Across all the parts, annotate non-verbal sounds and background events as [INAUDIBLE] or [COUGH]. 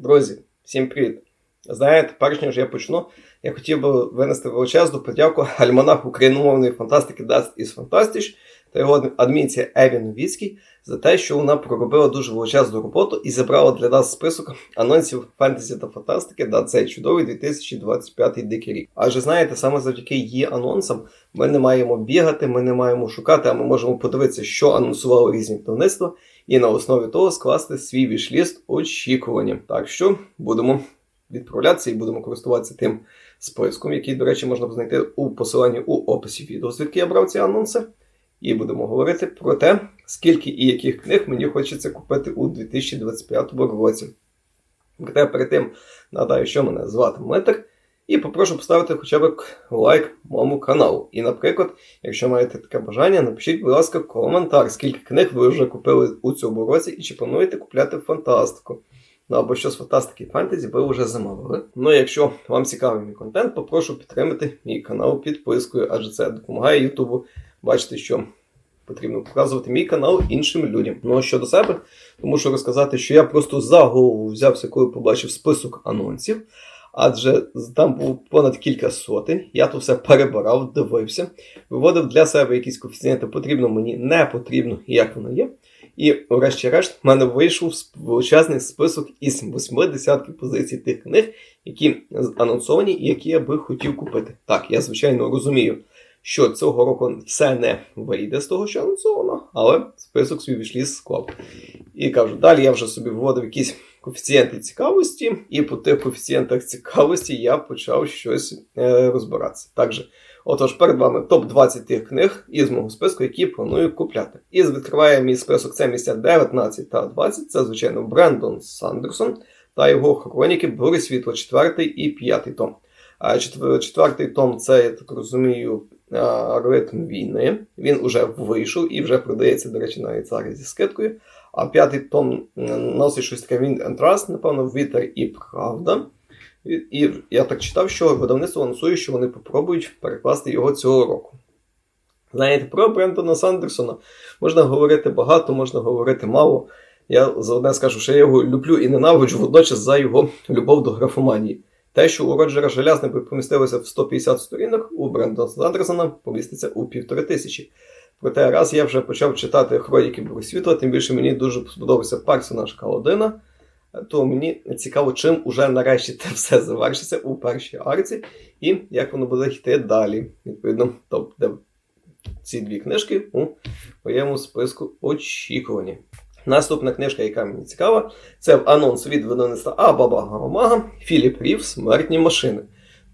Друзі, всім привіт! Знаєте, перш ніж я почну, я хотів би винести величезну подяку альманаху україномовної фантастики Dust is Fantastic та його адмінці Еві Новіцькій за те, що вона проробила дуже величезну роботу і зібрала для нас список анонсів фентезі та фантастики на цей чудовий 2025 дикий рік. Адже знаєте, саме завдяки її анонсам ми не маємо бігати, ми не маємо шукати, а ми можемо подивитися, що анонсували різні видавництва, і на основі того скласти свій вішліст очікування. Так що будемо відправлятися і будемо користуватися тим списком, який, до речі, можна знайти у посиланні у описі відео, звідки я брав ці анонси. І будемо говорити про те, скільки і яких книг мені хочеться купити у 2025 році. Проте перед тим нагадаю, що мене звати Митр, і попрошу поставити хоча б лайк моєму каналу. І, наприклад, якщо маєте таке бажання, напишіть, будь ласка, коментар, скільки книг ви вже купили у цьому році і чи плануєте купляти фантастику. Ну або що з фантастики і фентезі ви вже замовили. Ну, якщо вам цікавий мій контент, попрошу підтримати мій канал підпискою, адже це допомагає Ютубу бачити, що потрібно показувати мій канал іншим людям. Ну а щодо себе, тому що розказати, що я просто за голову взявся, коли побачив список анонсів. Адже там було понад кілька сотень, я то все перебирав, дивився, виводив для себе якісь коефіцієнти, потрібно мені, не потрібно, як воно є. І, врешті-решт, в мене вийшов величезний список із 80 позицій тих книг, які анонсовані і які я би хотів купити. Так, я звичайно розумію, що цього року все не вийде з того, що анонсовано, але список свій вішліс склав. І кажу, далі я вже собі вводив якісь коефіцієнти цікавості, і по тих коефіцієнтах цікавості я почав щось е, розбиратися. Також, отож, перед вами топ-20 тих книг із мого списку, які планую купляти. І відкриває мій список це місця 19 та 20. Це, звичайно, Брендон Сандерсон та його хроніки Бури світло 4 і 5 том. А четвертий том це, я так розумію, ритм війни. Він уже вийшов і вже продається, до речі, навіть зараз зі скидкою. А п'ятий том носить щось таке він Entrust, напевно, Вітер і Правда. І, я так читав, що видавництво анонсує, що вони попробують перекласти його цього року. Знаєте, про Брендона Сандерсона можна говорити багато, можна говорити мало. Я заодне скажу, що я його люблю і ненавиджу водночас за його любов до графоманії. Те, що у Роджера Желязнику помістилося в 150 сторінок, у Брендона Сандерсона поміститься у півтори тисячі. Проте раз я вже почав читати хроніки Борисвітла, тим більше мені дуже сподобався персонаж Каладина, то мені цікаво, чим уже нарешті це все завершиться у першій арці, і як воно буде йти далі. Відповідно, де ці дві книжки у моєму списку очікувані. Наступна книжка, яка мені цікава, це анонс від видавництва Абаба Гаромага Філіп Рів Смертні машини.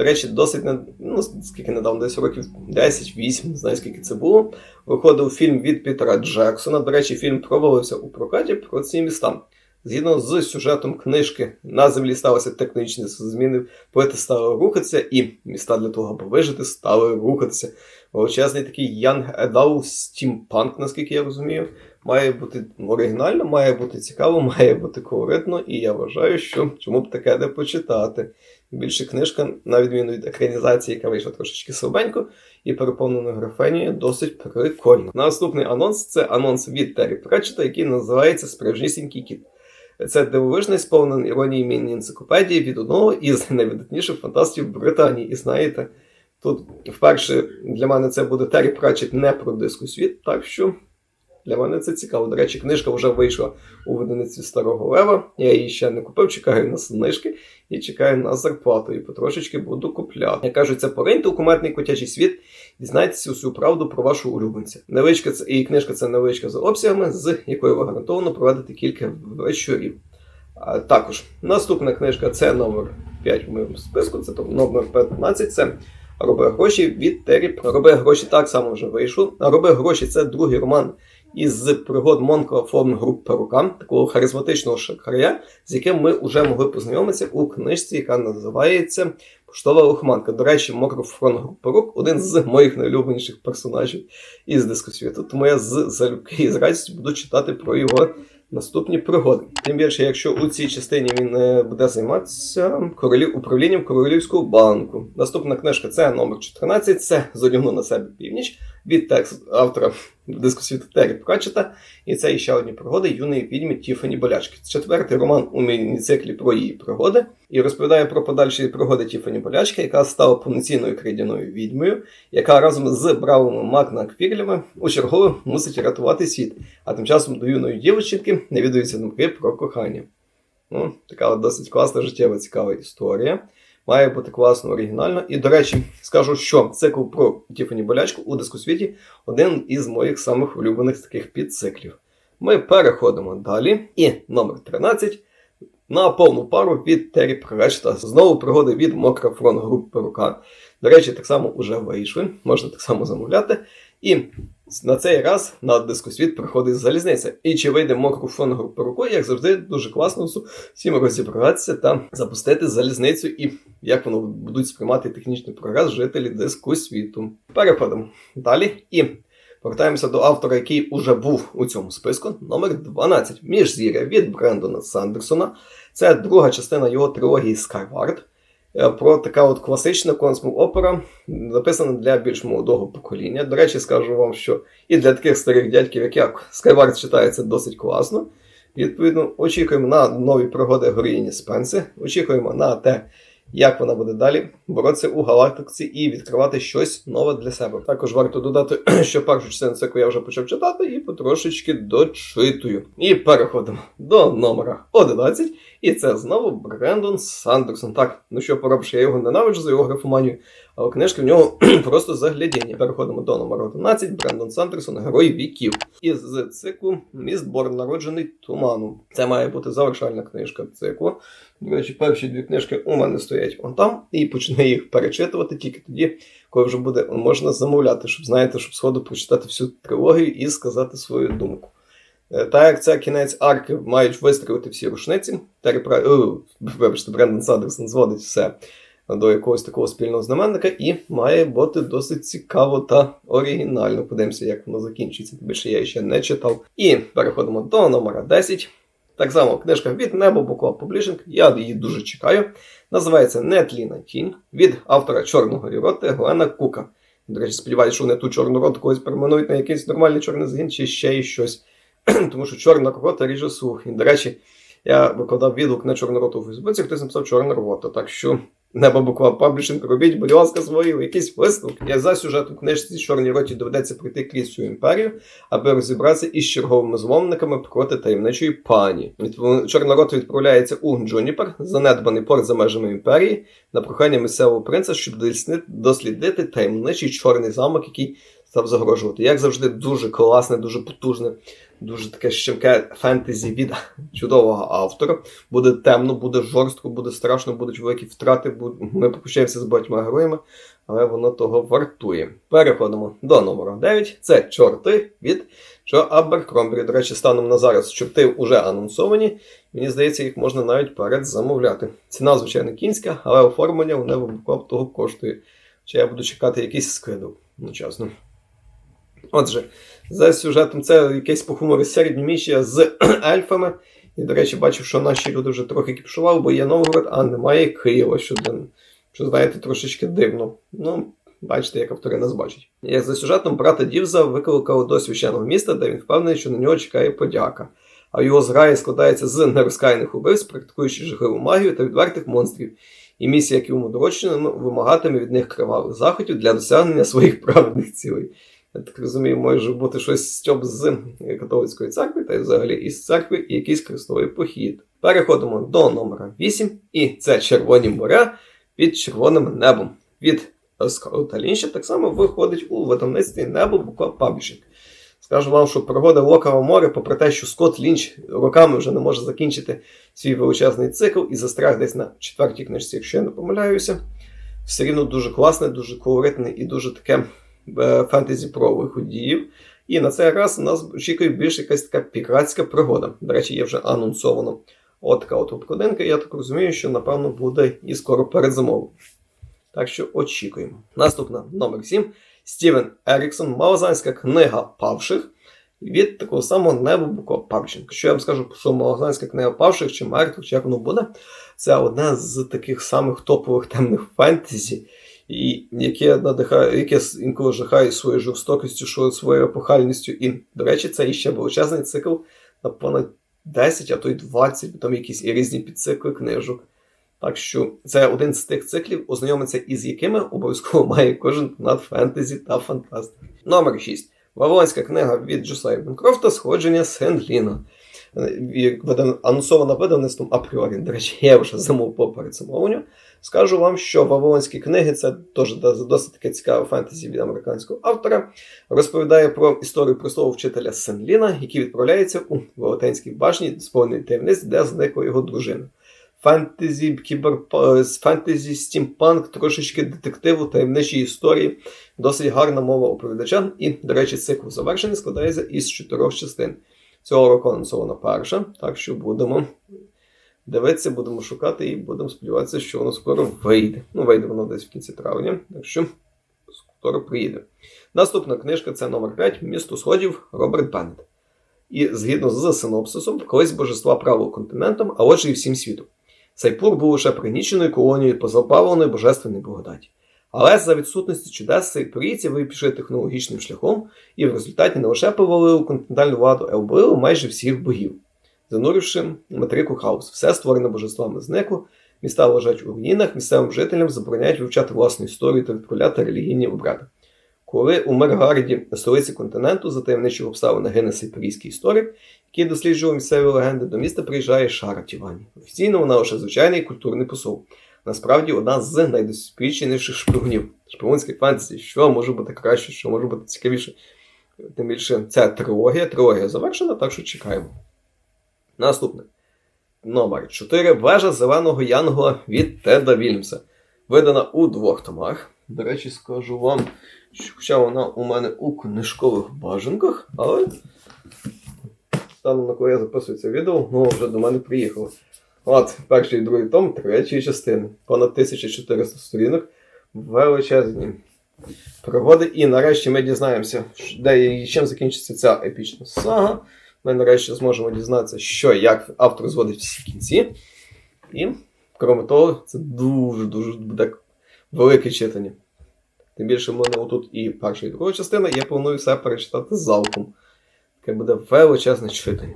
До речі, досить ну, скільки недавно, десь років 10-8, не знаю скільки це було. Виходив фільм від Пітера Джексона. До речі, фільм провалився у прокаті про ці міста. Згідно з сюжетом книжки, на землі сталися тектонічні зміни, поети стали рухатися, і міста для того, аби вижити, стали рухатися. Величезний такий Young Adult стімпанк, наскільки я розумію, має бути оригінально, має бути цікаво, має бути колоритно, і я вважаю, що чому б таке не почитати. Більше книжка, на відміну від екранізації, яка вийшла трошечки слабенько, і переповненою графенією, досить прикольно. Наступний анонс це анонс від Террі Претчета, який називається Справжнісінький кіт. Це дивовижний сповнений іронії міні-енциклопедії від одного із найвидатніших фантастів Британії. І знаєте, тут вперше для мене це буде Террі Пратчет не про диску світ, так що для мене це цікаво. До речі, книжка вже вийшла у видаництві Старого Лева. Я її ще не купив, чекаю на знижки і чекаю на зарплату. І потрошечки буду купляти. Я кажу, це пориньте у куметний котячий світ, дізнайтеся усю правду про вашу улюбленця. Невеличка це і книжка це невеличка за обсягами, з якою ви гарантовано проведете кілька вечорів. А, також наступна книжка це номер 5 в моєму списку, це номер 15. Це Роби гроші від Террі. Роби гроші так само вже вийшов. Роби гроші це другий роман із пригод Монкова форм груп такого харизматичного шахрая, з яким ми вже могли познайомитися у книжці, яка називається Поштова лихоманка. До речі, Мокров фронт груп один з моїх найулюбленіших персонажів із дискосвіту. Тому я з залюбки і з радістю буду читати про його. Наступні пригоди. Тим більше, якщо у цій частині він е, буде займатися королі... управлінням Королівського банку. Наступна книжка це номер 14, це «Зодягну на себе північ від текст автора Террі Пратчета. І це ще одні пригоди юної відьми Тіфані Болячки. Це четвертий роман у міні-циклі про її пригоди і розповідає про подальші пригоди Тіфані Болячки, яка стала повноцінною крейдяною відьмою, яка разом з бравими Макнаквірлями у чергове мусить рятувати світ. А тим часом до юної дівчинки навідуються думки про кохання. Ну, така досить класна життєва цікава історія. Має бути класно, оригінально. І, до речі, скажу, що цикл про Тіфані Болячку у дискусвіті один із моїх самих улюблених таких підциклів. Ми переходимо далі. І номер 13 на повну пару від Террі Пратчета. Знову пригоди від Мокрофрон груп Перука. До речі, так само вже вийшли, можна так само замовляти. І на цей раз на дискосвіт приходить залізниця. І чи вийде мокрофон групи рукою, як завжди, дуже класно всім розібратися та запустити залізницю і як воно будуть сприймати технічний прогрес жителі диску світу. Переходимо далі і повертаємося до автора, який уже був у цьому списку. Номер 12. Міжзір'я від Брендона Сандерсона. Це друга частина його трилогії Skyward. Е, Про така от класична консмов опера, написана для більш молодого покоління. До речі, скажу вам, що і для таких старих дядьків, як я, Skyward читається досить класно. Відповідно, очікуємо на нові пригоди героїні Спенси, очікуємо на те, як вона буде далі боротися у галактиці і відкривати щось нове для себе. Також варто додати, [CLEARS THROAT] що першу частину цикла я вже почав читати і потрошечки дочитую. І переходимо до номера 11. І це знову Брендон Сандерсон. Так, ну що поробиш, я його ненавиджу за його графоманію, але книжки в нього [CLEARS THROAT] просто заглядіння. Переходимо до номера 11. Брендон Сандерсон, Герой віків. І з циклу Міст Борн народжений туманом. Це має бути завершальна книжка циклу. До речі, перші дві книжки у мене стоять он там, і почну їх перечитувати тільки тоді, коли вже буде можна замовляти, щоб знаєте, щоб сходу прочитати всю трилогію і сказати свою думку. Е, Так як це кінець арки, мають вистрілити всі рушниці. Террі. О, вибачте, Брендон Сандерсон зводить все до якогось такого спільного знаменника, і має бути досить цікаво та оригінально. Подивимося, як воно закінчиться. Більше я ще не читав. І переходимо до номера 10. Так само книжка від Небо Буква Публішинг. Я її дуже чекаю. Називається Нетліна тінь від автора Чорного Ріроти Глена Кука. До речі, сподіваюся, що вони ту чорну роту когось перейменують на якийсь нормальний чорний загін чи ще й щось. [CLEARS THROAT] Тому що чорна рота ріже слух. І, до речі, я викладав відгук на чорну роту у Фейсбуці, хтось написав чорна рота. Так що небо буква паблішинг, робіть, будь ласка, свої якісь висновки. Я за сюжетом книжці чорній роті доведеться пройти крізь цю імперію, аби розібратися із черговими зломниками проти таємничої пані. Чорна рота відправляється у Джуніпер, занедбаний порт за межами імперії, на прохання місцевого принца, щоб дослідити таємничий чорний замок, який став загрожувати. Як завжди, дуже класне, дуже потужне, дуже таке щемке фентезі від [LAUGHS] чудового автора. Буде темно, буде жорстко, буде страшно, будуть великі втрати. Ми попрощаємося з багатьма героями, але воно того вартує. Переходимо до номера 9. Це чорти від Джо Аберкромбері. До речі, станом на зараз чорти вже анонсовані. Мені здається, їх можна навіть передзамовляти. Ціна, звичайно, кінська, але оформлення у небо того коштує. Чи я буду чекати якийсь скидок, ну чесно. Отже, за сюжетом це якесь по хумору середньоміщя з [CLEARS THROAT] ельфами. І, до речі, бачив, що наші люди вже трохи кіпшували, бо є Новгород, а немає Києва, що, що знаєте, трошечки дивно. Ну, бачите, як автори нас бачать. Як за сюжетом брата Дівза викликали до священного міста, де він впевнений, що на нього чекає подяка. А його зграя складається з нерозкаяних убивств, практикуючих жахливу магію та відвертих монстрів. І місія, яку йому доручено, вимагатиме від них кривавих заходів для досягнення своїх праведних цілей. Я так розумію, може бути щось стьоп з католицької церкви, та й взагалі із церкви і якийсь крестовий похід. Переходимо до номера 8, і це Червоні моря під червоним небом. Від Лінча так само виходить у видавництві небо буква Паблішинг. Скажу вам, що пригода Локава море, попри те, що Скотт Лінч роками вже не може закінчити свій величезний цикл і застряг десь на четвертій книжці, якщо я не помиляюся, все рівно дуже класне, дуже колоритне і дуже таке фентезі про виходіїв. І на цей раз нас очікує більш якась така піратська пригода. До речі, є вже анонсовано. От така от обкладинка. Я так розумію, що напевно буде і скоро передзамовлено. Так що очікуємо. Наступна номер 7. Стівен Еріксон, Малазанська книга павших. Від такого самого неба буква Павченка. Що я вам скажу, що Малазанська книга павших чи мертвих, чи як воно буде, це одне з таких самих топових темних фентезі, і яке надихає, яке інколи жахає своєю жорстокістю, своєю епохальністю. І, до речі, це іще величезний цикл на понад 10, а то й 20, бо там якісь і різні підцикли книжок. Так що це один з тих циклів, ознайомитися із якими обов'язково має кожен над фентезі та фантастики. Номер 6. Вавилонська книга від Джосая Бенкрофта Сходження Сендліна. Е, видан- Анонсована видавництвом апріорі. До речі, я вже замовив по перед замовленню. Скажу вам, що Вавилонські книги це теж досить таке цікаве фентезі від американського автора. Розповідає про історію простого вчителя Сенліна, який відправляється у Велетенській башні повної таємниць, де зникла його дружина. Фентезі, кібер, з фентезі, стімпанк, трошечки детективу, таємничі історії, досить гарна мова оповідача. І, до речі, цикл завершений складається із чотирьох частин. Цього року анонсована перша, так що будемо дивитися, будемо шукати і будемо сподіватися, що воно скоро вийде. Ну, вийде воно десь в кінці травня, так що скоро приїде. Наступна книжка це номер 5 Місто Сходів Роберт Беннет. І згідно з синопсисом, колись божества правило континентом, а отже і всім світом. Сайпур був лише пригніченою колонією позабавленої божественної благодаті. Але за відсутності чудес сайпурійці ви пішли технологічним шляхом і в результаті не лише повалили континентальну владу, а й вбили майже всіх богів, зануривши материку хаос. Все створене божествами зникло, міста лежать у руїнах, місцевим жителям забороняють вивчати власну історію та відправляти релігійні обряди. Коли у Мергарді, столиці континенту, за таємничого обставини гине сайпурійський історик, який досліджував місцеві легенди, до міста приїжджає Шара Тівані. Офіційно вона лише звичайний культурний посол. Насправді одна з найдосвідченіших шпигунів. Шпигунське фентезі, що може бути краще, що може бути цікавіше. Тим більше ця трилогія. Трилогія завершена, так що чекаємо. Наступне. Номер 4. Вежа зеленого Янгола від Теда Вільямса. Видана у двох томах. До речі, скажу вам, що хоча вона у мене у книжкових бажанках, але станом на коли я записую це відео, ну вже до мене приїхало. От, перший і другий том третьої частини. Понад 1400 сторінок. Величезні пригоди. І нарешті ми дізнаємося, де і чим закінчиться ця епічна сага. Ми нарешті зможемо дізнатися, що як автор зводить всі кінці. І, крім того, це дуже-дуже буде велике читання. Тим більше в мене отут і перша, і друга частина, я планую все перечитати залпом. Таке буде величезне читання.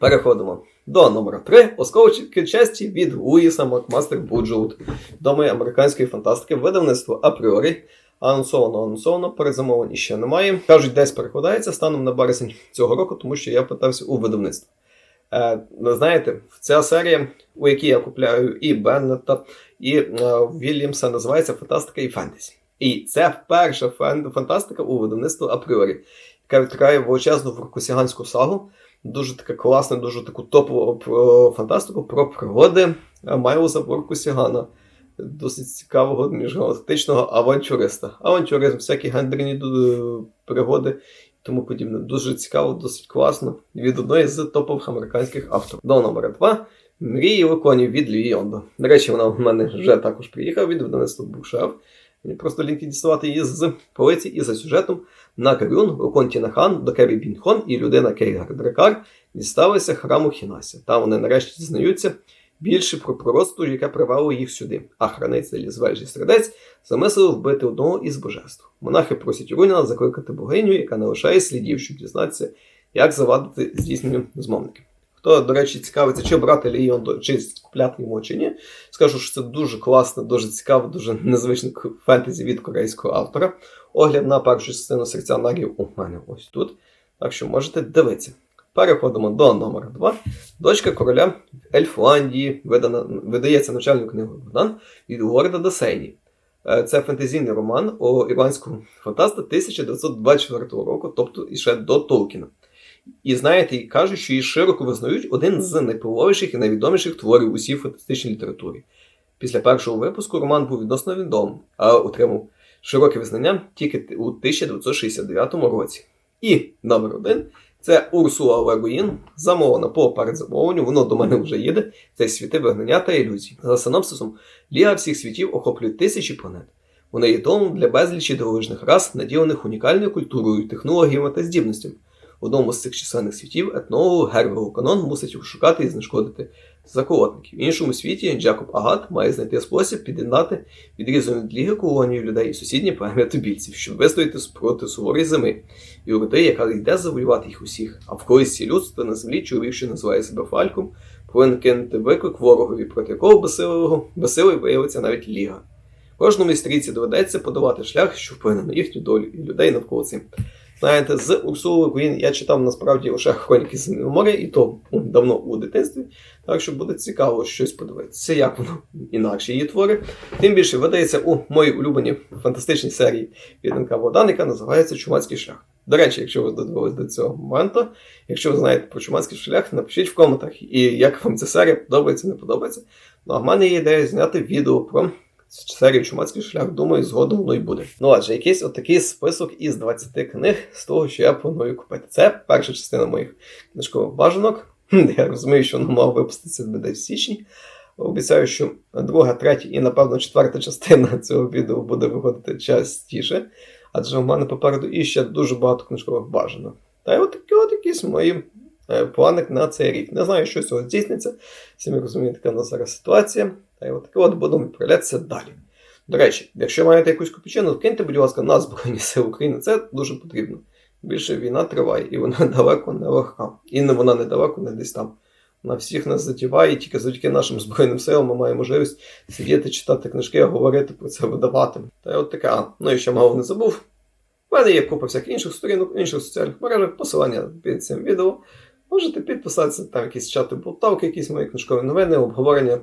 Переходимо до номера 3. Осколки честі від Луїса Макмастер Буджоут. Відомої американської фантастики видавництво апріорі. Анонсовано, анонсовано, перезамовлень ще немає. Кажуть, десь перекладається станом на березень цього року, тому що я питався у видавництво. Е, знаєте, ця серія, у якій я купляю і Беннета, і е, Вільямса, називається Фантастика і фентезі. І це перша фантастика у видавництві апріорі, яка відкриває величезну фуркусіганську сагу. Дуже така класна, дуже таку топову про фантастику про пригоди е, Майлза Воркусігана. Досить цікавого міжгалактичного авантюриста. Авантюризм, всякі гендерні е, пригоди і тому подібне. Дуже цікаво, досить класно. Від одної з топових американських авторів. До номера 2. Мрії Лаконів від Йондо. До речі, вона в мене вже також приїхала від видавництва Букшеф. Мені просто лінки діставати її з полиці і за сюжетом на Карюн, Лукон Тінахан, до Кеві Бінхон і людина Кейгар Дракар дісталися храму Хінася. Там вони нарешті дізнаються більше про пророцтво, яке привело їх сюди. А хранитель з вежі Страдець замислив вбити одного із божеств. Монахи просять Руніна закликати богиню, яка не лишає слідів, щоб дізнатися, як завадити здійсненню змовників. Хто, до речі, цікавиться, чи брати Ліон, чи купляти йому, чи ні. Скажу, що це дуже класно, дуже цікаво, дуже незвичне фентезі від корейського автора. Огляд на першу частину серця нагів у мене ось тут. Так що можете дивитися. Переходимо до номера 2. Дочка короля Ельфландії видана, видається навчальною книгою Богдан від Лорда Досейні. Е, Це фентезійний роман о ірландського фантаста 1924 року, тобто іще до Толкіна. І знаєте, кажуть, що її широко визнають один з найпливовіших і найвідоміших творів у всій фантастичній літературі. Після першого випуску роман був відносно відомим, а отримав широке визнання тільки у 1969 році. І номер один це Урсула Легуїн, замовлена по передзамовленню, воно до мене вже їде. Це світи вигнання та ілюзій. За синопсисом, Ліга всіх світів охоплює тисячі планет. Вони є домом для безлічі дивовижних рас, наділених унікальною культурою, технологіями та здібностями. В одному з цих численних світів етнолог Гервел Канон мусить розшукати і знешкодити заколотників. В іншому світі Джакоб Агат має знайти спосіб під'єднати відрізану від ліги колонію людей і сусідні плем'я тубільців, щоб вистояти проти суворої зими і орди, яка йде завоювати їх усіх. А в колисці людства на землі чоловік, що називає себе Фальком, повинен кинути виклик ворогові, проти якого безсилого, безсилою виявиться навіть ліга. Кожному стрійці доведеться подавати шлях, що вплине на їхню долю і людей навколо цим. Знаєте, з Урсулою Куїн я читав насправді лише хроніки Синього моря, і то ну, давно у дитинстві. Так що буде цікаво щось подивитися, як воно інакше її твори. Тим більше видається у моїй улюбленій фантастичній серії від НК Водан, яка називається Чумацький шлях. До речі, якщо ви додивились до цього моменту, якщо ви знаєте про Чумацький шлях, напишіть в коментах, і як вам ця серія подобається, не подобається. Ну а в мене є ідея зняти відео про серію Чумацький шлях, думаю, згодом воно і буде. Ну адже якийсь отакий список із 20 книг з того, що я планую купити. Це перша частина моїх книжкових бажанок. Я розумію, що воно мало випуститися десь в січні. Обіцяю, що друга, третя і, напевно, четверта частина [LAUGHS] цього відео буде виходити частіше, адже в мене попереду і ще дуже багато книжкових бажанок. Та й от от якісь мої е, плани на цей рік. Не знаю, що цього здійсниться. Самі розумієте, яка в нас зараз ситуація. Та й от от будемо відправлятися далі. До речі, якщо маєте якусь копійчину, киньте, будь ласка, на Збройні Сили України. Це дуже потрібно. Більше війна триває, і вона [LAUGHS] далеко не легка. І не вона не далеко, не десь там. Вона всіх нас затіває, і тільки завдяки нашим Збройним силам ми маємо можливість сидіти, читати книжки, говорити про це, видавати. Та й от таке. Ну і ще мало не забув. У мене є купа всяких інших сторінок, інших соціальних мережах, посилання під цим відео. Можете підписатися, там якісь чати болтавки, якісь мої книжкові новини, обговорення,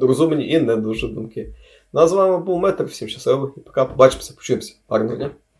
розумні і не дуже думки. Ну а з вами був Метр, всім щасливо і пока побачимося, почуємося. Гарного дня!